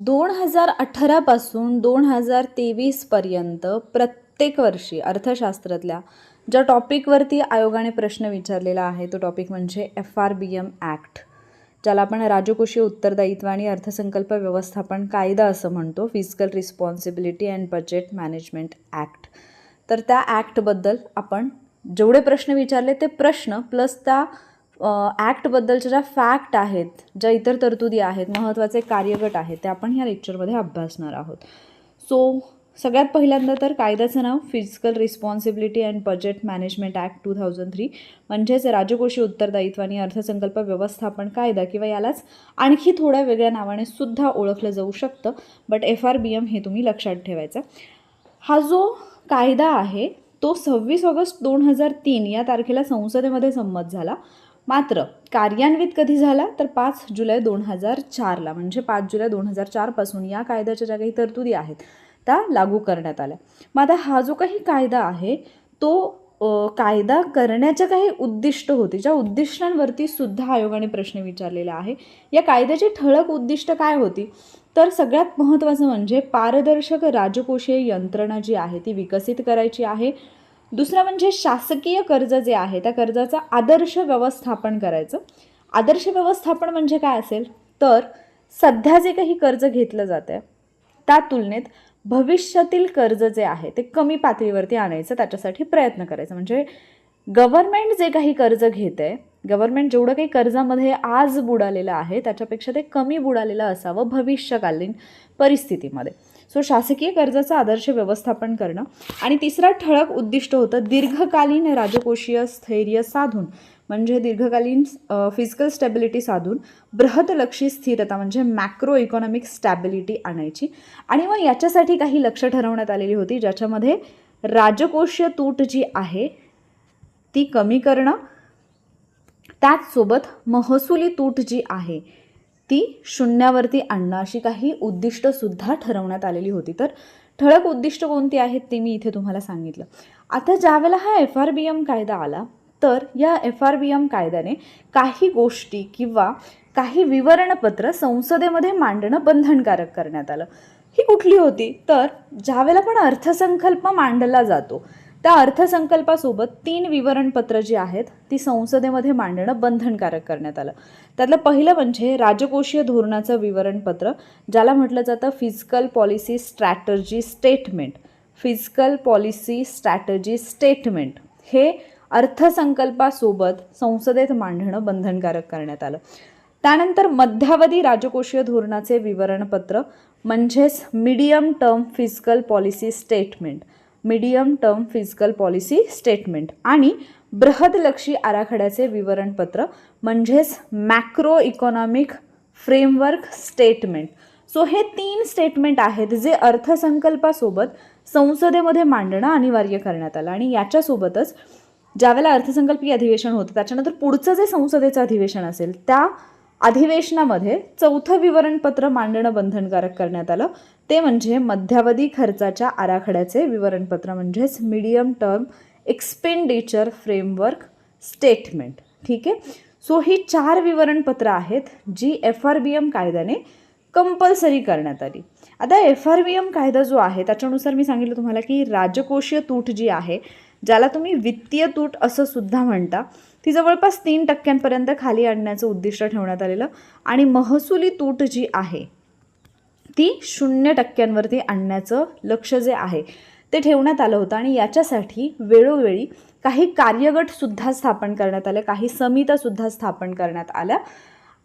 दोन हजार अठरापासून दोन हजार तेवीसपर्यंत प्रत्येक वर्षी अर्थशास्त्रातल्या ज्या टॉपिकवरती आयोगाने प्रश्न विचारलेला आहे तो टॉपिक म्हणजे F R B M act ज्याला आपण राजकोषीय उत्तरदायित्व आणि अर्थसंकल्प व्यवस्थापन कायदा असं म्हणतो physical responsibility and budget management act तर त्या ॲक्टबद्दल आपण जेवढे प्रश्न विचारले ते प्रश्न प्लस त्या ॲक्टबद्दलच्या ज्या फॅक्ट आहेत ज्या इतर तरतुदी आहेत महत्त्वाचे कार्यगट आहेत ते आपण ह्या लेक्चरमध्ये अभ्यासणार आहोत. सो सगळ्यात पहिल्यांदा तर कायद्याचं नाव physical responsibility and budget management act two thousand three म्हणजेच राजकोषीय उत्तरदायित्व आणि अर्थसंकल्प व्यवस्थापन कायदा किंवा यालाच आणखी थोड्या वेगळ्या नावाने सुद्धा ओळखलं जाऊ शकतं but F R B M हे तुम्ही लक्षात ठेवायचं. हा जो कायदा आहे तो सव्वीस ऑगस्ट दोन हजार तीन या तारखेला संसदेमध्ये संमत झाला. मात्र कार्यान्वित कधी झाला? तर पाच जुलै दोन हजार चारला म्हणजे पाच जुलै दोन हजार चारपासून या कायद्याच्या ज्या काही तरतुदी आहेत त्या लागू करण्यात आल्या. मग आता हा जो काही कायदा आहे तो कायदा करण्याच्या काही उद्दिष्ट होती ज्या उद्दिष्टांवरती सुद्धा आयोगाने प्रश्न विचारलेला आहे या कायद्याची ठळक उद्दिष्ट काय होती? तर सगळ्यात महत्त्वाचं म्हणजे पारदर्शक राजकोषीय यंत्रणा जी आहे ती विकसित करायची आहे दुसरं म्हणजे शासकीय कर्ज जे आहे त्या कर्जाचं आदर्श व्यवस्थापन करायचं. आदर्श व्यवस्थापन म्हणजे काय असेल? तर सध्या जे काही कर्ज घेतलं जातं आहे त्या तुलनेत भविष्यातील कर्ज जे आहे ते कमी पातळीवरती आणायचं त्याच्यासाठी प्रयत्न करायचा. म्हणजे गव्हर्नमेंट जे काही कर्ज घेत आहे गव्हर्नमेंट जेवढं काही कर्जामध्ये आज बुडालेलं आहे त्याच्यापेक्षा ते कमी बुडालेलं असावं भविष्यकालीन परिस्थितीमध्ये. सो शासकीय कर्जाचं आदर्श व्यवस्थापन करणं. आणि तिसरा ठळक उद्दिष्ट होतं दीर्घकालीन राजकोषीय स्थैर्य साधून म्हणजे दीर्घकालीन फिजिकल स्टॅबिलिटी साधून बृहतलक्षी स्थिरता म्हणजे मॅक्रो इकॉनॉमिक स्टॅबिलिटी आणायची. आणि मग याच्यासाठी काही लक्ष ठरवण्यात आलेली होती ज्याच्यामध्ये राजकोषीय तूट जी आहे ती कमी करणं त्याचसोबत महसुली तूट जी आहे ती शून्यावरती आणणं अशी काही उद्दिष्टसुद्धा ठरवण्यात आलेली होती. तर ठळक उद्दिष्ट कोणती आहेत ते मी इथे तुम्हाला सांगितलं. आता ज्यावेळेला हा एफ आर बी एम कायदा आला तर या एफ आर बी एम कायद्याने काही गोष्टी किंवा काही विवरणपत्र संसदेमध्ये मांडणं बंधनकारक करण्यात आलं. ही कुठली होती? तर ज्यावेळेला पण अर्थसंकल्प मांडला जातो त्या अर्थसंकल्पासोबत तीन विवरणपत्र जी आहेत ती संसदेमध्ये मांडणं बंधनकारक करण्यात आलं. त्यातलं पहिलं म्हणजे राजकोषीय धोरणाचं विवरणपत्र ज्याला म्हटलं जातं physical policy strategy statement. Physical policy strategy statement. हे अर्थसंकल्पासोबत संसदेत मांडणं बंधनकारक करण्यात आलं. त्यानंतर मध्यावधी राजकोषीय धोरणाचे विवरणपत्र म्हणजेच medium term physical policy statement medium term physical policy statement आणि बृहदलक्षी आराखड्याचे विवरणपत्र म्हणजेच macro economic framework statement so हे तीन स्टेटमेंट आहेत जे अर्थसंकल्पासोबत संसदेमध्ये मांडणं अनिवार्य करण्यात आलं. आणि याच्यासोबतच ज्यावेळेला अर्थसंकल्पीय अधिवेशन होतं त्याच्यानंतर पुढचं जे संसदेचं अधिवेशन असेल त्या अधिवेशनामध्ये चौथं विवरणपत्र मांडणं बंधनकारक करण्यात आलं. ते म्हणजे मध्यावधी खर्चाच्या आराखड्याचे विवरणपत्र म्हणजेच medium term expenditure framework statement ठीक आहे? सो ही चार विवरणपत्र आहेत जी एफ आर बी एम कायद्याने कंपल्सरी करण्यात आली. आता एफ आर बी एम कायदा जो आहे त्याच्यानुसार मी सांगितलं तुम्हाला की राजकोषीय तूट जी आहे ज्याला तुम्ही वित्तीय तूट असं सुद्धा म्हणता ती जवळपास तीन टक्क्यांपर्यंत खाली आणण्याचं उद्दिष्ट ठेवण्यात आलेलं. आणि महसुली तूट जी आहे ती शून्य टक्क्यांवरती आणण्याचं लक्ष जे आहे ते ठेवण्यात आलं होतं. आणि याच्यासाठी वेळोवेळी काही कार्यगटसुद्धा स्थापन करण्यात आले काही समित्यासुद्धा स्थापन करण्यात आल्या.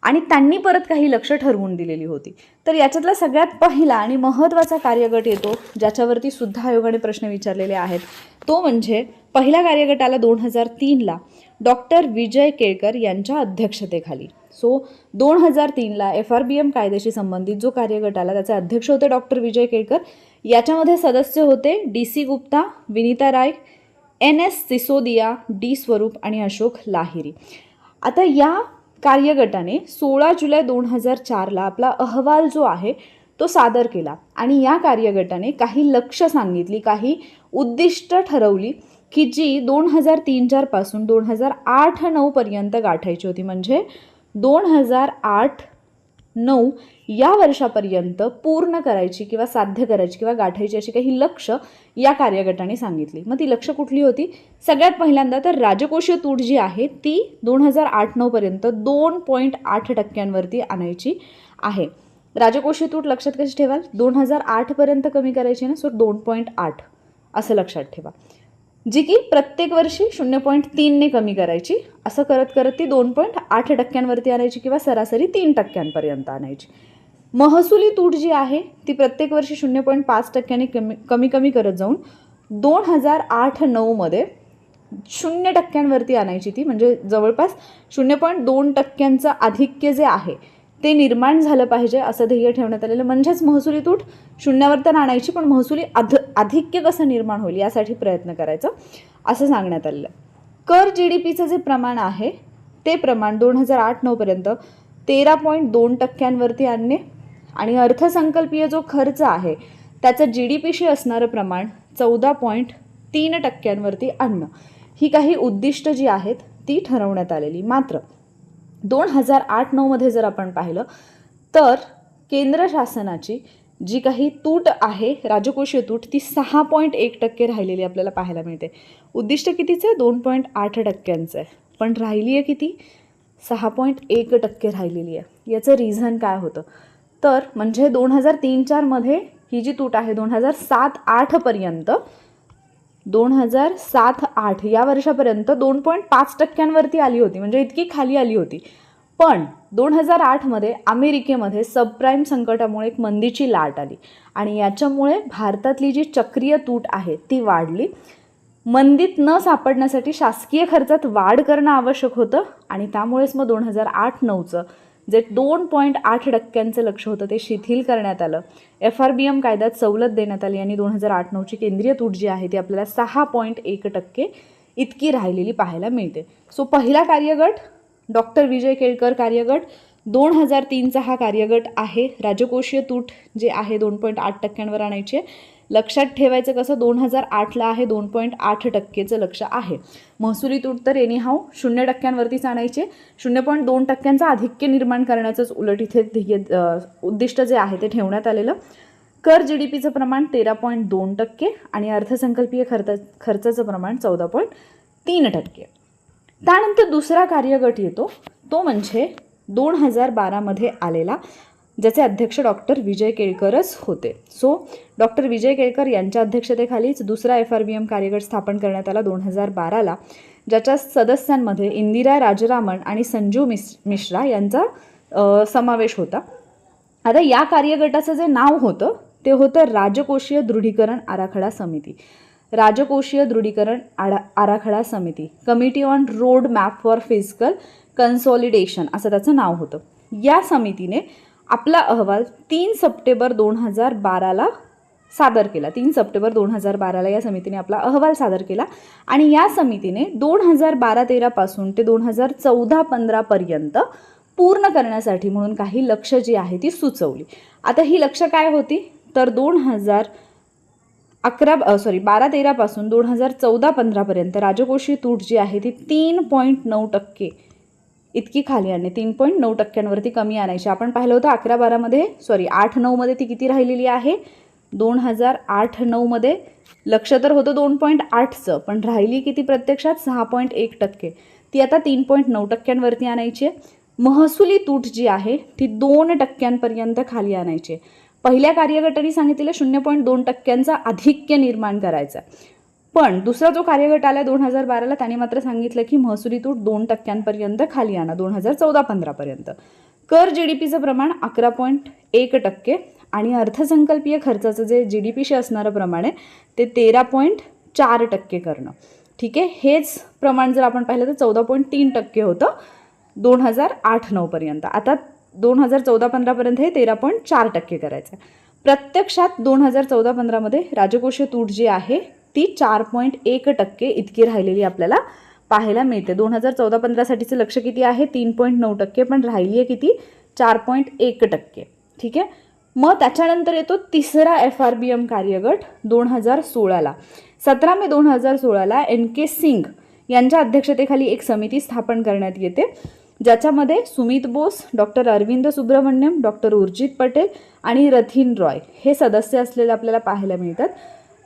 आणि त्यांनी परत काही लक्ष ठरवून दिलेली होती. तर याच्यातला सगळ्यात पहिला आणि महत्त्वाचा कार्यगट येतो ज्याच्यावरती सुद्धा आयोगाने प्रश्न विचारलेले आहेत तो म्हणजे पहिल्या कार्यगटाला दोन हजार तीनला डॉक्टर विजय केळकर यांच्या अध्यक्षतेखाली. सो दोन हजार तीनला एफ आर बी एम कायद्याशी संबंधित जो कार्यगट आला त्याचे अध्यक्ष होते डॉक्टर विजय केळकर याच्यामध्ये सदस्य होते D C Gupta Vinita Rai N S Sisodia D Swaroop आणि अशोक लाहिरी. आता या कार्यगटाने सोळा जुलै दोन हजार चारला आपला अहवाल जो आहे तो सादर केला आणि या कार्यगटाने काही लक्ष सांगितली काही उद्दिष्ट ठरवली की जी दोन हजार तीन चारपासून दोन हजार आठ नऊपर्यंत गाठायची होती. म्हणजे दोन हजार आठ नऊ या वर्षापर्यंत पूर्ण करायची किंवा साध्य करायची किंवा गाठायची अशी काही लक्ष या कार्यगटाने सांगितली. मग ती लक्ष कुठली होती? सगळ्यात पहिल्यांदा तर राजकोषीय तूट जी आहे ती दोन हजार आठ नऊपर्यंत दोन पॉईंट आठ टक्क्यांवरती आणायची आहे. राजकोषीय तूट लक्षात कशी ठेवाल? दोन हजार आठपर्यंत कमी करायची ना सो दोन पॉईंट आठ असं लक्षात ठेवा. जी की प्रत्येक वर्षी शून्य पॉईंट तीनने कमी करायची. असं करत करत ती दोन पॉईंट आठ टक्क्यांवरती आणायची किंवा सरासरी तीन टक्क्यांपर्यंत आणायची. महसुली तूट जी आहे ती प्रत्येक वर्षी शून्य पॉईंट पाच टक्क्याने कमी कमी कमी करत जाऊन दोन हजार आठ नऊमध्ये शून्य टक्क्यांवरती आणायची ती. म्हणजे जवळपास शून्य पॉईंट दोन टक्क्यांचं आधिक्य जे आहे ते निर्माण झालं पाहिजे असं ध्येय ठेवण्यात आलेलं म्हणजेच महसुली तूट शून्यावर तर आणायची पण महसुली अध आधिक्य कसं निर्माण होईल यासाठी प्रयत्न करायचं असं सांगण्यात आलेलं कर जी डी पीचं जे प्रमाण आहे ते प्रमाण दोन हजार आठ नऊपर्यंत तेरा पॉईंट दोन टक्क्यांवरती आणणे आणि अर्थसंकल्पीय जो खर्च आहे त्याचं जी डी पीशी असणारं प्रमाण चौदा पॉईंट तीन टक्क्यांवरती आणणं. ही काही उद्दिष्ट जी आहेत ती ठरवण्यात आलेली. मात्र दोन हजार आठ नऊमध्ये जर आपण पाहिलं तर केंद्र शासनाची जी काही तूट आहे राजकोषीय तूट ती सहा पॉईंट एक टक्के राहिलेली आपल्याला पाहायला मिळते. उद्दिष्ट कितीचं आहे? दोन पॉईंट आठ टक्क्यांचं आहे. पण राहिली आहे किती? सहा पॉईंट एक टक्के राहिलेली आहे. याचं रिझन काय होतं? तर म्हणजे दोन हजार तीन चारमध्ये ही जी तूट आहे दोन हजार सात आठपर्यंत दोन हजार सात आठ या वर्षापर्यंत दोन पॉईंट पाच टक्क्यांवरती आली होती. म्हणजे इतकी खाली आली होती. पण दोन हजार आठमध्ये अमेरिकेमध्ये सबप्राईम संकटामुळे एक मंदीची लाट आली. आणि याच्यामुळे भारतातली जी चक्रीय तूट आहे ती वाढली. मंदीत न सापडण्यासाठी शासकीय खर्चात वाढ करणं आवश्यक होतं. आणि त्यामुळेच मग दोन हजार आठ नऊचं जे दोन पॉईंट आठ टक्क्यांचं लक्ष होतं ते शिथिल करण्यात आलं. एफ आर बी एम कायद्यात सवलत देण्यात आली आणि दोन हजार आठ नऊची केंद्रीय तूट जी आहे ती आपल्याला सहा पॉईंट एक टक्के इतकी राहिलेली पाहायला मिळते. सो पहिला कार्यगट डॉक्टर विजय केळकर कार्यगट दोन हजार तीनचा हा कार्यगट आहे. राजकोषीय तूट जे आहे दोन पॉईंट आठ टक्क्यांवर आणायचे. लक्षात ठेवायचं कसं दोन हजार आठला आहे दोन पॉईंट आठ टक्केचं लक्ष आहे. महसुली तूट तर एनी हाव शून्य टक्क्यांवरतीच आणायचे शून्य पॉईंट दोन टक्क्यांचा आधिक्य निर्माण करण्याचंच उलट इथे ध्येय उद्दिष्ट जे आहे ते ठेवण्यात आलेलं. कर जी डी पीचं प्रमाण तेरा पॉईंट दोन टक्के आणि अर्थसंकल्पीय खर्च खर्चाचं प्रमाण चौदा पॉईंट तीन टक्के. त्यानंतर दुसरा कार्यगट येतो. तो म्हणजे दोन हजार बारामध्ये आलेला ज्याचे अध्यक्ष डॉक्टर विजय केळकरच होते. सो डॉक्टर विजय केळकर यांच्या अध्यक्षतेखालीच दुसरा एफ आर बी एम कार्यगट स्थापन करण्यात आला दोन हजार बाराला ज्याच्या सदस्यांमध्ये इंदिरा राजरामन आणि संजू मिस मिश्रा यांचा समावेश होता. आता या कार्यगटाचं जे नाव होतं ते होतं राजकोषीय दृढीकरण आराखडा समिती. राजकोषीय दृढीकरण आडा आराखडा समिती. Committee on road map for physical consolidation असं त्याचं नाव होतं. या समितीने आपला अहवाल तीन सप्टेंबर दोन हजार बाराला सादर केला. तीन सप्टेंबर दोन हजार बाराला या समितीने आपला अहवाल सादर केला आणि या समितीने दोन हजार बारा तेरापासून ते दोन हजार चौदा पंधरापर्यंत पूर्ण करण्यासाठी म्हणून काही लक्ष जी आहे ती सुचवली. आता ही लक्ष काय होती? तर दोन हजार अकरा सॉरी बारा तेरापासून दोन हजार चौदा पंधरापर्यंत राजकोषीय तूट जी आहे ती तीन पॉईंट नऊ टक्के इतकी खाली आणणे. तीन पॉईंट नऊ टक्क्यांवरती कमी आणायची. आपण पाहिलं होतं अकरा बारामध्ये सॉरी आठ नऊमध्ये ती किती राहिलेली आहे? दोन हजार आठ नऊमध्ये. लक्ष तर होतं दोन पॉईंट आठचं पण राहिली किती प्रत्यक्षात? सहा पॉईंट एक टक्के. ती आता तीन पॉईंट नऊ टक्क्यांवरती आणायची आहे. महसुली तूट जी आहे ती दोन टक्क्यांपर्यंत खाली आणायची आहे. पहिल्या कार्यगटाने सांगितलेलं शून्य पॉईंट दोन टक्क्यांचा आधिक्य निर्माण करायचा पण दुसरा जो कार्यगट आला दोन हजार बाराला त्याने मात्र सांगितलं की महसुली तूट दोन टक्क्यांपर्यंत खाली आणा दोन हजार चौदा पंधरापर्यंत कर जी डी पीचं प्रमाण अकरा पॉईंट एक टक्के आणि अर्थसंकल्पीय खर्चाचं जे जी डी पीशी असणारं प्रमाण आहे ते तेरा पॉईंट चार टक्के करणं. ठीक आहे? हेच प्रमाण जर आपण पाहिलं तर चौदा पॉईंट तीन टक्के होतं दोन हजार आठ नऊपर्यंत. आता दोन हजार चौदा पंधरापर्यंत हे तेरा पॉईंट चार टक्के करायचं आहे प्रत्यक्षात दोन हजार चौदा पंधरामध्ये राजकोषीय तूट जी आहे ती चार पॉईंट एक टक्के इतकी राहिलेली आपल्याला पाहायला मिळते. दोन हजार चौदा पंधरासाठीचं लक्ष किती आहे? तीन पॉईंट नऊ टक्के पण राहिली आहे किती? चार पॉईंट एक टक्के. ठीक आहे? मग त्याच्यानंतर येतो तिसरा एफ आर बी एम कार्यगट दोन हजार सोळाला. सतरा मे दोन हजार सोळाला एन के सिंग यांच्या अध्यक्षतेखाली एक समिती स्थापन करण्यात येते. ज्याच्यामध्ये सुमित बोस डॉक्टर अरविंद सुब्रमण्यम डॉक्टर उर्जित पटेल आणि रथिन रॉय हे सदस्य असलेले आपल्याला पाहायला मिळतात.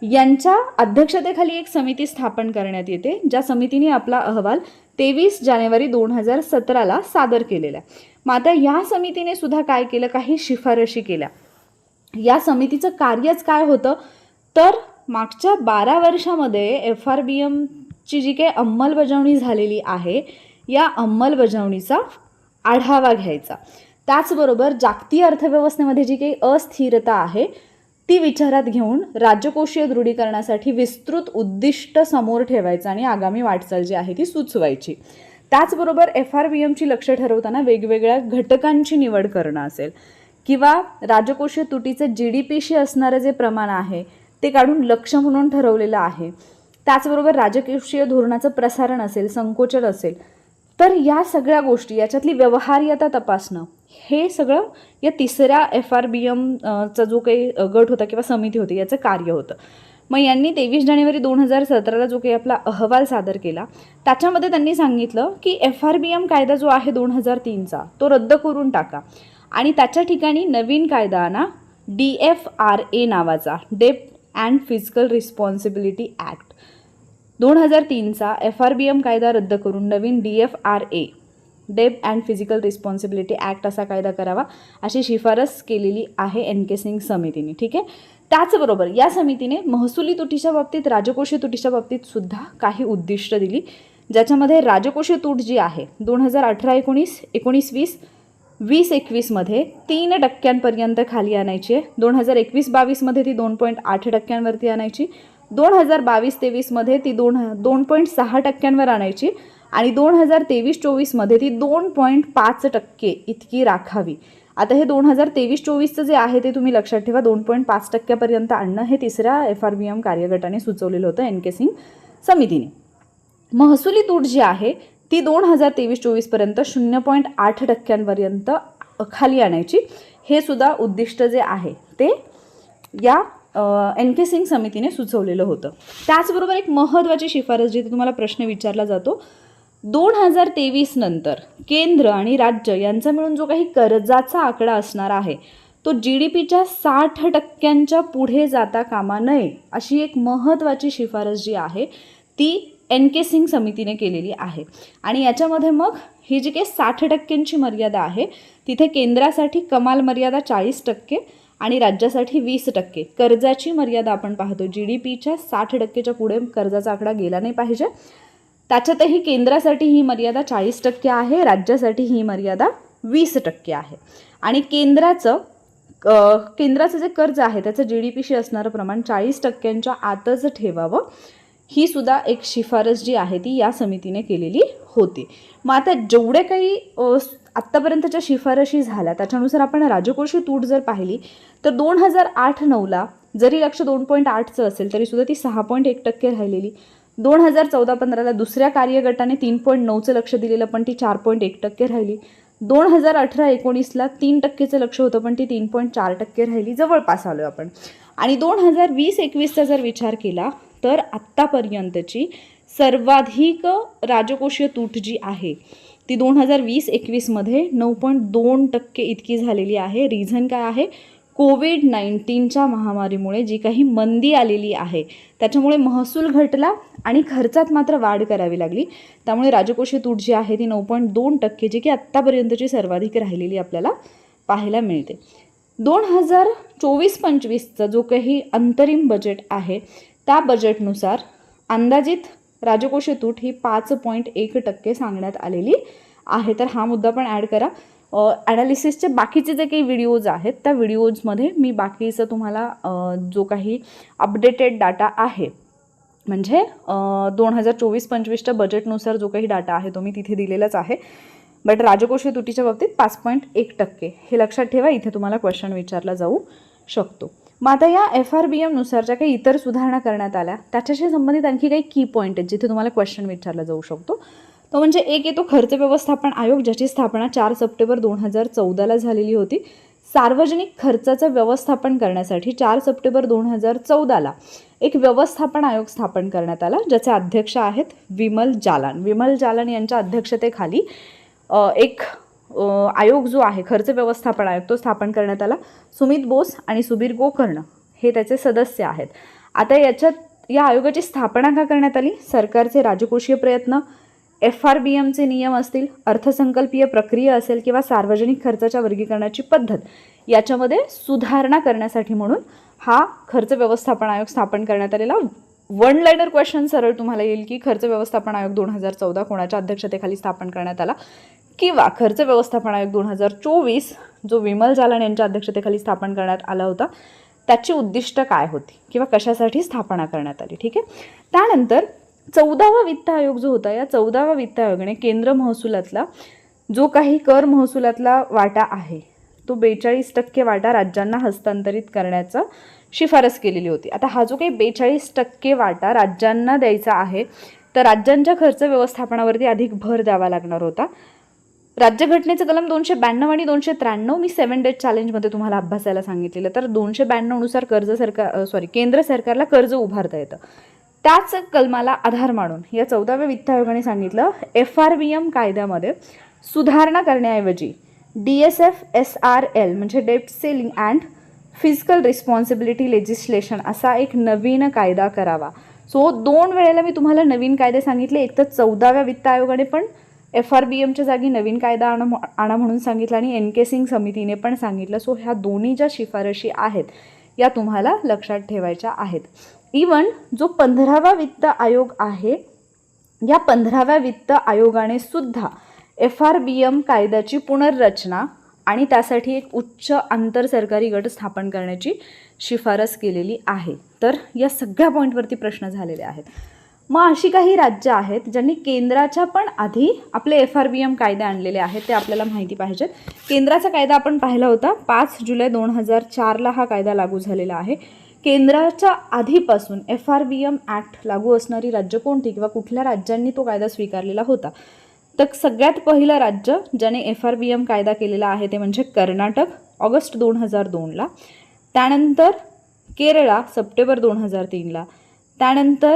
यांच्या अध्यक्षतेखाली एक समिती स्थापन करण्यात येते ज्या समितीने आपला अहवाल तेवीस जानेवारी दोन हजार सतराला सादर केलेला आहे. मग आता या समितीने सुद्धा काय केलं? काही शिफारशी केल्या. या समितीचं कार्यच काय होतं? तर मागच्या बारा वर्षामध्ये एफ आर बी एमची जी काही अंमलबजावणी झालेली आहे या अंमलबजावणीचा आढावा घ्यायचा. त्याचबरोबर जागतिक अर्थव्यवस्थेमध्ये जी काही अस्थिरता आहे ती विचारात घेऊन राजकोषीय दृढीकरणासाठी विस्तृत उद्दिष्ट समोर ठेवायचं आणि आगामी वाटचाल जी आहे ती सुचवायची. त्याचबरोबर एफ आर बी एमची लक्ष ठरवताना वेगवेगळ्या घटकांची निवड करणं असेल किंवा राजकोषीय तुटीचे जी डी पीशी असणारं जे प्रमाण आहे ते काढून लक्ष म्हणून ठरवलेलं आहे. त्याचबरोबर राजकोषीय धोरणाचं प्रसारण असेल संकोचन असेल तर या सगळ्या गोष्टी याच्यातली व्यवहार्यता तपासणं हे सगळं या तिसऱ्या एफ आर बी एमचा जो काही गट होता किंवा समिती होती याचं कार्य होतं. मग यांनी तेवीस जानेवारी दोन हजार सतराला जो काही आपला अहवाल सादर केला त्याच्यामध्ये त्यांनी सांगितलं की एफ आर बी एम कायदा जो आहे दोन हजार तीनचा तो रद्द करून टाका. आणि त्याच्या ठिकाणी नवीन कायदा आणा डी एफ आर ए नावाचा debt and physical responsibility act दोन हजार तीनचा एफ आर बी एम कायदा रद्द करून नवीन D F R A debt and physical responsibility act असा कायदा करावा अशी शिफारस केलेली आहे एन के सिंग समितीने ठीक आहे? त्याचबरोबर या समितीने महसुली तुटीच्या बाबतीत राजकोषीय तुटीच्या बाबतीत सुद्धा काही उद्दिष्ट दिली ज्याच्यामध्ये राजकोषीय तूट जी आहे दोन हजार अठरा एकोणीस एकोणीस वीस वीस एकवीसमध्ये तीन टक्क्यांपर्यंत खाली आणायची आहे. दोन हजार एकवीस बावीसमध्ये ती दोन पॉईंट आठ टक्क्यांवरती आणायची. दोन हजार बावीस तेवीसमध्ये ती दोन दोन पॉईंट सहा टक्क्यांवर आणायची आणि दोन हजार तेवीस चोवीसमध्ये ती दोन पॉईंट पाच टक्के इतकी राखावी. आता हे दोन हजार तेवीस चोवीसचं जे आहे ते तुम्ही लक्षात ठेवा दोन पॉईंट पाच टक्क्यापर्यंत आणणं हे तिसऱ्या एफ आर बी एम कार्यगटाने सुचवलेलं होतं एन के सिंग समितीने. महसुली तूट जी आहे ती दोन हजार तेवीस चोवीसपर्यंत शून्य पॉईंट आठ टक्क्यांपर्यंत खाली आणायची. हे सुद्धा उद्दिष्ट जे आहे ते या एन के सिंग समितीने सुचवलेलं होतं. त्याचबरोबर एक महत्त्वाची शिफारस जिथे तुम्हाला प्रश्न विचारला जातो दोन हजार तेवीस नंतर केंद्र आणि राज्य यांचा मिळून जो काही कर्जाचा आकडा असणार आहे तो जी डी पीच्या साठ टक्क्यांच्या पुढे जाता कामा नये अशी एक महत्त्वाची शिफारस जी आहे ती एन के सिंग समितीने केलेली आहे. आणि याच्यामध्ये मग ही जी काही साठ टक्क्यांची मर्यादा आहे तिथे केंद्रासाठी कमाल मर्यादा चाळीस टक्के आणि राज्यासाठी वीस टक्के. कर्जाची मर्यादा आपण पाहतो. जी डी पीच्या साठ टक्केच्या पुढे कर्जाचा आकडा गेला नाही पाहिजे. त्याच्यातही केंद्रासाठी ही मर्यादा चाळीस टक्के आहे. राज्यासाठी ही मर्यादा वीस टक्के आहे. आणि केंद्राचं केंद्राचं जे कर्ज आहे त्याचं जी डी पीशी असणारं प्रमाण चाळीस टक्क्यांच्या आतच ठेवावं. ही सुद्धा एक शिफारस जी आहे ती या समितीने केलेली होती. मग आता जेवढे काही आत्तापर्यंतच्या शिफारशी झाल्या. त्याच्यानुसार आपण राजकोषीय तूट जर पाहिली तर दोन हजार आठ नऊला जरी लक्ष दोन पॉईंट आठचं असेल तरीसुद्धा ती सहा पॉईंट एक टक्के राहिलेली. दोन हजार चौदा पंधराला दुसऱ्या कार्यगटाने तीन पॉईंट नऊचं लक्ष दिलेलं पण ती चार पॉईंट एक टक्के राहिली. दोन हजार अठरा एकोणीसला तीन टक्केचं लक्ष होतं पण ती तीन पॉईंट चार टक्के राहिली. जवळपास आलो आपण. आणि दोन हजार वीस एकवीसचा जर विचार केला तर आत्तापर्यंतची सर्वाधिक राजकोषीय तूट जी आहे ती दोन हजार वीस एकवीसमध्ये नऊ पॉईंट दोन टक्के इतकी झालेली आहे. रिझन काय आहे? कोविड नाईन्टीनच्या महामारीमुळे जी काही मंदी आलेली आहे त्याच्यामुळे महसूल घटला आणि खर्चात मात्र वाढ करावी लागली. त्यामुळे राजकोषीय तूट जी आहे ती नऊ पॉईंट दोन टक्के जी की आत्तापर्यंतची सर्वाधिक राहिलेली आपल्याला पाहायला मिळते. दोन हजार चोवीस पंचवीसचा जो काही अंतरिम बजेट आहे त्या बजेटनुसार अंदाजित राजकोषीय तूट ही पाच पॉईंट एक टक्के सांगण्यात आलेली आहे. तर हा मुद्दा पण ॲड करा. ॲनालिसिसचे बाकीचे जे काही व्हिडिओज आहेत त्या व्हिडिओजमध्ये मी बाकीचं तुम्हाला जो काही अपडेटेड डाटा आहे म्हणजे दोन हजार चोवीस पंचवीसच्या बजेटनुसार जो काही डाटा आहे तो मी तिथे दिलेलाच आहे. बट राजकोषीय तुटीच्या बाबतीत पाच पॉईंट एक टक्के. हे लक्षात ठेवा इथे तुम्हाला क्वेश्चन विचारला जाऊ शकतो. मग आता या एफ आर बी एमनुसार ज्या काही इतर सुधारणा करण्यात आल्या. त्याच्याशी संबंधित आणखी काही की पॉईंट आहेत जिथे तुम्हाला क्वेश्चन विचारला जाऊ शकतो. तो म्हणजे एक येतो खर्च व्यवस्थापन आयोग ज्याची स्थापना चार सप्टेंबर दोन हजार चौदाला झालेली होती. सार्वजनिक खर्चाचं व्यवस्थापन करण्यासाठी चार सप्टेंबर दोन हजार चौदाला एक व्यवस्थापन आयोग स्थापन करण्यात आला ज्याचे अध्यक्ष आहेत विमल जालान. विमल जालान यांच्या अध्यक्षतेखाली एक आयोग जो आहे खर्च व्यवस्थापन आयोग तो स्थापन करण्यात आला. सुमित बोस आणि सुबीर गोकर्ण हे त्याचे सदस्य आहेत. आता याच्यात या आयोगाची स्थापना का करण्यात आली? सरकारचे राजकोषीय प्रयत्न एफ आर बी एमचे नियम असतील अर्थसंकल्पीय प्रक्रिया असेल किंवा सार्वजनिक खर्चाच्या वर्गीकरणाची पद्धत याच्यामध्ये सुधारणा करण्यासाठी म्हणून हा खर्च व्यवस्थापन आयोग स्थापन करण्यात आलेला. वन लाईनर क्वेश्चन सरळ तुम्हाला येईल की खर्च व्यवस्थापन आयोग दोन हजार चौदा कोणाच्या अध्यक्षतेखाली स्थापन करण्यात आला? किंवा खर्च व्यवस्थापन आयोग दोन हजार चोवीस जो विमल जालन यांच्या अध्यक्षतेखाली स्थापन करण्यात आला होता त्याची उद्दिष्ट काय होती? किंवा कशासाठी स्थापना करण्यात आली? ठीक आहे? त्यानंतर चौदावा वित्त आयोग जो होता या चौदावा वित्त आयोगाने केंद्र महसुलातला जो काही कर महसुलातला वाटा आहे तो बेचाळीस टक्के वाटा राज्यांना हस्तांतरित करण्याचा शिफारस केलेली होती. आता हा जो काही बेचाळीस टक्के वाटा राज्यांना द्यायचा आहे तर राज्यांच्या खर्च व्यवस्थापनावरती अधिक भर द्यावा लागणार होता. राज्यघटनेचं कलम दोनशे ब्याण्णव आणि दोनशे त्र्याण्णव मी सेवन डेज चॅलेंजमध्ये तुम्हाला अभ्यासायला सांगितलेलं. तर दोनशे ब्याण्णवनुसार कर्ज सरकार सॉरी केंद्र सरकारला कर्ज उभारता येतं. त्याच कलमाला आधार मानून या चौदाव्या वित्त आयोगाने सांगितलं एफ आर बी एम कायद्यामध्ये सुधारणा करण्याऐवजी D S F S R L म्हणजे डेप्ट ceiling and physical responsibility legislation असा एक नवीन कायदा करावा. सो दोन वेळेला मी तुम्हाला नवीन कायदे सांगितले एक तर चौदाव्या वित्त आयोगाने पण एफ आर बी एमच्या जागी नवीन कायदा आणा आणा म्हणून सांगितलं आणि एन के सिंग समितीने पण सांगितलं. सो ह्या दोन्ही ज्या शिफारशी आहेत या तुम्हाला लक्षात ठेवायच्या आहेत. इवन जो पंधरावा वित्त आयोग आहे या पंधराव्या वित्त आयोगाने सुद्धा एफ आर बी एम कायद्याची पुनर्रचना आणि त्यासाठी एक उच्च आंतर सरकारी गट स्थापन करण्याची शिफारस केलेली आहे. तर या सगळ्या पॉईंटवरती प्रश्न झालेले आहेत. मग अशी काही राज्य आहेत ज्यांनी केंद्राच्या पण आधी आपले एफ आर बी एम कायदे आणलेले आहेत ते आपल्याला माहिती पाहिजेत. केंद्राचा कायदा आपण पाहिला होता पाच जुलै दोन हजार चारला हा कायदा लागू झालेला आहे. केंद्राच्या आधीपासून F R B M act लागू असणारी राज्य कोणती किंवा कुठल्या राज्यांनी तो कायदा स्वीकारलेला होता? तर सगळ्यात पहिलं राज्य ज्याने एफ आर बी एम कायदा केलेला आहे ते म्हणजे कर्नाटक ऑगस्ट दोन हजार दोनला. त्यानंतर केरळा सप्टेंबर दोन हजार तीनला. त्यानंतर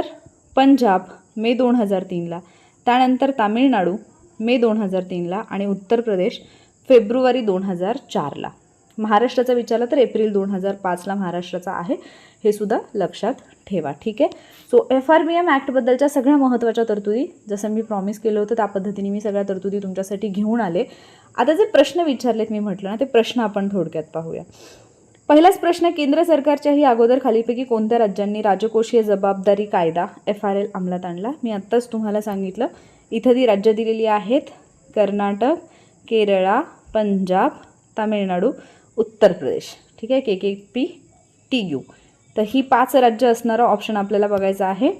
पंजाब मे दोन हजार तीनला. त्यानंतर तामिळनाडू मे दोन हजार तीनला आणि उत्तर प्रदेश फेब्रुवारी दोन हजार चारला. महाराष्ट्राचा विचारला तर एप्रिल दोन हजार पाचला महाराष्ट्राचा आहे. हे सुद्धा लक्षात ठेवा. ठीक आहे? So F R B M ॲक्टबद्दलच्या सगळ्या महत्त्वाच्या तरतुदी जसं मी प्रॉमिस केलं होतं त्या पद्धतीने मी सगळ्या तरतुदी तुमच्यासाठी घेऊन आले. आता जे प्रश्न विचारलेत मी म्हटलं ना ते प्रश्न आपण थोडक्यात पाहूया. पहिलाच प्रश्न केंद्र सरकारच्याही अगोदर खालीपैकी कोणत्या राज्यांनी राजकोषीय जबाबदारी कायदा एफ आर एल अंमलात आणला? मी आत्ताच तुम्हाला सांगितलं इथं ती राज्य दिलेली आहेत. कर्नाटक केरळा पंजाब तामिळनाडू उत्तर प्रदेश. ठीक आहे? K K P T U. तर ही पाच राज्य असणारा ऑप्शन आपल्याला बघायचं आहे.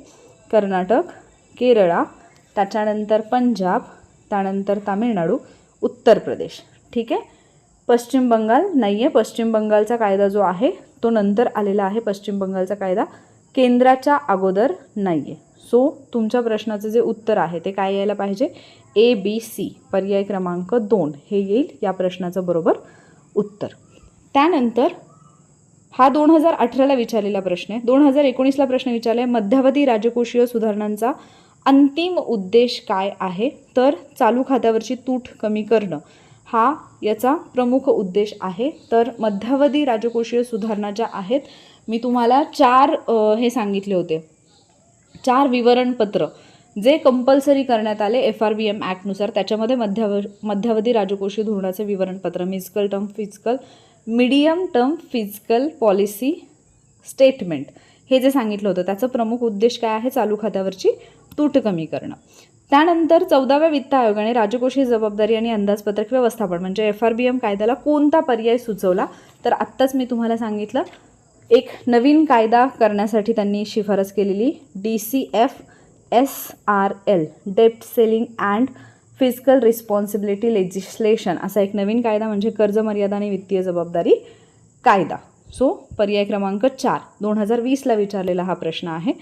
कर्नाटक केरळा त्याच्यानंतर पंजाब त्यानंतर तामिळनाडू उत्तर प्रदेश. ठीक आहे? पश्चिम बंगाल नाही आहे पश्चिम बंगालचा कायदा जो आहे तो नंतर आलेला आहे. पश्चिम बंगालचा कायदा केंद्राच्या अगोदर नाही आहे सो तुमच्या प्रश्नाचं जे उत्तर आहे ते काय यायला पाहिजे? ए बी सी पर्याय क्रमांक दोन हे येईल या प्रश्नाचं बरोबर उत्तर. त्यानंतर हा दोन हजार अठराला विचारलेला प्रश्न आहे. दोन हजार एकोणीसला प्रश्न विचारला आहे मध्यावधी राजकोषीय सुधारणांचा अंतिम उद्देश काय आहे? तर चालू खात्यावरची तूट कमी करणं. हा याचा प्रमुख उद्देश आहे. तर मध्यावधी राजकोषीय सुधारणा ज्या आहेत मी तुम्हाला चार हे सांगितले होते. चार विवरणपत्र जे कंपल्सरी करण्यात आले एफ आर बी एम ॲक्टनुसार त्याच्यामध्ये मध्याव मध्यावधी राजकोषीय धोरणाचे विवरणपत्र musical term physical medium term physical policy statement हे जे सांगितलं होतं त्याचं प्रमुख उद्देश काय आहे? चालू खात्यावरची तूट कमी करणं. त्यानंतर चौदाव्या वित्त आयोगाने राजकोषीय जबाबदारी आणि अंदाजपत्रक व्यवस्थापन म्हणजे एफ आर बी एम कायद्याला कोणता पर्याय सुचवला? तर आत्ताच मी तुम्हाला सांगितलं एक नवीन कायदा करण्यासाठी त्यांनी शिफारस केलेली D C F S R L dept ceiling and physical responsibility legislation असा एक नवीन कायदा म्हणजे कर्ज मर्यादा आणि वित्तीय जबाबदारी कायदा. सो पर्याय क्रमांक चार दोन हजार वीसला विचारलेला हा प्रश्न आहे.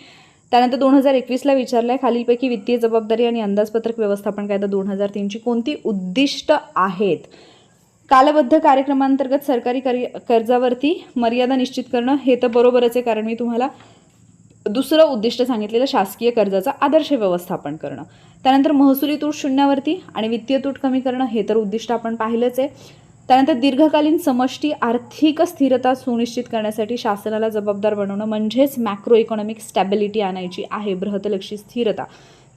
त्यानंतर दोन हजार एकवीसला विचारलं आहे खालीलपैकी वित्तीय जबाबदारी आणि अंदाजपत्रक व्यवस्थापन कायदा दोन हजार तीनची कोणती उद्दिष्ट आहेत? कालबद्ध कार्यक्रमांतर्गत सरकारी कर कर्जावरती मर्यादा निश्चित करणं हे तर बरोबरच आहे कारण मी तुम्हाला दुसरं उद्दिष्ट सांगितलेलं शासकीय कर्जाचं आदर्श व्यवस्थापन करणं. त्यानंतर महसुली तूट शून्यावरती आणि वित्तीय तूट कमी करणं हे तर उद्दिष्ट आपण पाहिलंच आहे. त्यानंतर दीर्घकालीन समष्टी आर्थिक स्थिरता सुनिश्चित करण्यासाठी शासनाला जबाबदार बनवणं म्हणजेच मॅक्रो इकॉनॉमिक स्टॅबिलिटी आणायची आहे बृहतलक्षी स्थिरता.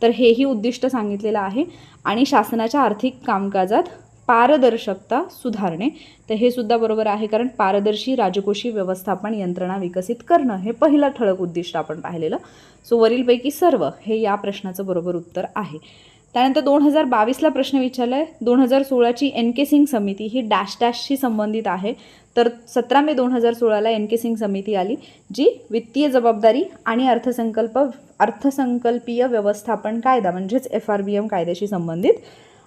तर हेही उद्दिष्ट सांगितलेलं आहे आणि शासनाच्या आर्थिक कामकाजात पारदर्शकता सुधारणे. तर हे सुद्धा बरोबर आहे कारण पारदर्शी राजकोषी व्यवस्थापन यंत्रणा विकसित करणं हे पहिलं ठळक उद्दिष्ट आपण पाहिलेलं. सो वरीलपैकी सर्व हे या प्रश्नाचं बरोबर उत्तर आहे. त्यानंतर दोन हजार बावीसला प्रश्न विचारला आहे दोन हजार सोळाची एन के सिंग समिती ही डॅश डॅशशी संबंधित आहे. तर सतरा मे दोन हजार सोळाला एन के सिंग समिती आली जी वित्तीय जबाबदारी आणि अर्थसंकल्प अर्थसंकल्पीय व्यवस्थापन कायदा म्हणजेच एफ आर बी एम कायद्याशी संबंधित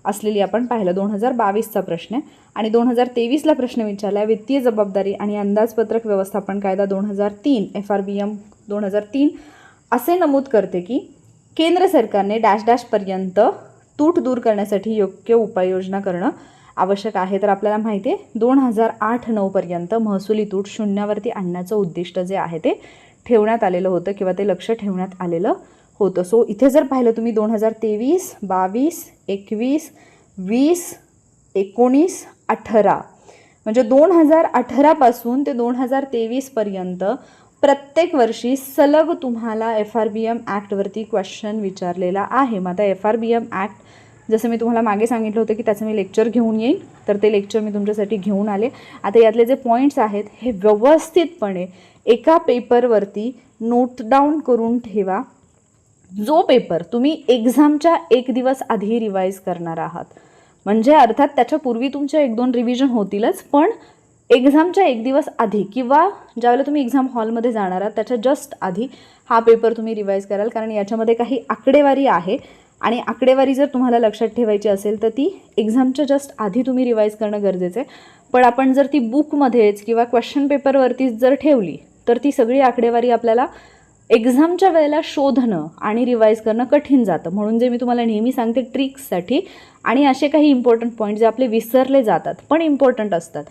असलेली आपण पाहिलं. दोन हजार बावीसचा प्रश्न आहे. आणि दोन हजार तेवीसला प्रश्न विचारला आहे वित्तीय जबाबदारी आणि अंदाजपत्रक व्यवस्थापन कायदा दोन हजार तीन एफ आर बी एम दोन हजार तीन असे नमूद करते की केंद्र सरकारने डॅश डॅशपर्यंत तूट दूर करण्यासाठी योग्य उपाययोजना करणं आवश्यक आहे. तर आपल्याला माहिती आहे दोन हजार आठ नऊपर्यंत महसुली तूट शून्यावरती आणण्याचं उद्दिष्ट जे आहे ते ठेवण्यात आलेलं होतं किंवा ते लक्ष ठेवण्यात आलेलं होतं. सो इथे जर पाहिलं तुम्ही दोन हजार तेवीस बावीस एकवीस वीस एकोणीस अठरा म्हणजे दोन हजार अठरापासून ते दोन हजार तेवीसपर्यंत प्रत्येक वर्षी सलग तुम्हाला एफ आर बी एम ॲक्टवरती क्वेश्चन विचारलेला आहे. मग आता F R B M act जसं मी तुम्हाला मागे सांगितलं होतं की त्याचं मी लेक्चर घेऊन येईन तर ते लेक्चर मी तुमच्यासाठी घेऊन आले. आता यातले जे पॉईंट्स आहेत हे व्यवस्थितपणे एका पेपरवरती नोट डाऊन करून ठेवा. जो पेपर तुम्ही एक्झामच्या एक दिवस आधी रिवाईज करणार आहात. म्हणजे अर्थात त्याच्यापूर्वी तुमच्या एक दोन रिव्हिजन होतीलच पण एक्झामच्या एक दिवस आधी किंवा ज्यावेळेला तुम्ही एक्झाम हॉलमध्ये जाणार आहात त्याच्या जस्ट आधी हा पेपर तुम्ही रिवाईज कराल कारण याच्यामध्ये काही आकडेवारी आहे. आणि आकडेवारी जर तुम्हाला लक्षात ठेवायची असेल तर ती एक्झामच्या जस्ट आधी तुम्ही रिवाईज करणं गरजेचं आहे. पण आपण जर ती बुकमध्येच किंवा क्वेश्चन पेपरवरतीच जर ठेवली तर ती सगळी आकडेवारी आपल्याला एक्झामच्या वेळेला शोधणं आणि रिवाईज करणं कठीण जातं. म्हणून जे मी तुम्हाला नेहमी सांगते ट्रिक्ससाठी. आणि असे काही इम्पॉर्टंट पॉईंट जे आपले विसरले जातात पण इम्पॉर्टंट असतात.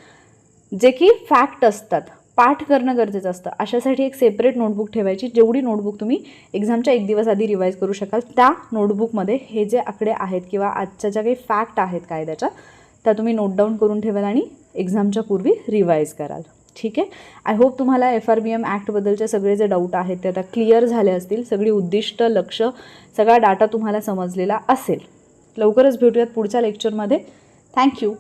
जे की फॅक्ट असतात. पाठ करणं गरजेचं असतं. अशासाठी एक सेपरेट नोटबुक ठेवायची. जेवढी नोटबुक तुम्ही एक्झामच्या एक दिवस आधी रिवाईज करू शकाल त्या नोटबुकमध्ये हे जे आकडे आहेत किंवा आजच्या ज्या काही फॅक्ट आहेत कायद्याच्या त्या तुम्ही नोट डाऊन करून ठेवाल आणि एक्झामच्या पूर्वी रिवाईज कराल. ठीक आहे? आय होप तुम्हाला एफ आर बी एम ॲक्टबद्दलचे सगळे जे डाऊट आहेत ते आता क्लिअर झाले असतील. सगळी उद्दिष्ट लक्ष सगळा डाटा तुम्हाला समजलेला असेल. लवकरच भेटूयात पुढच्या लेक्चरमध्ये थँक्यू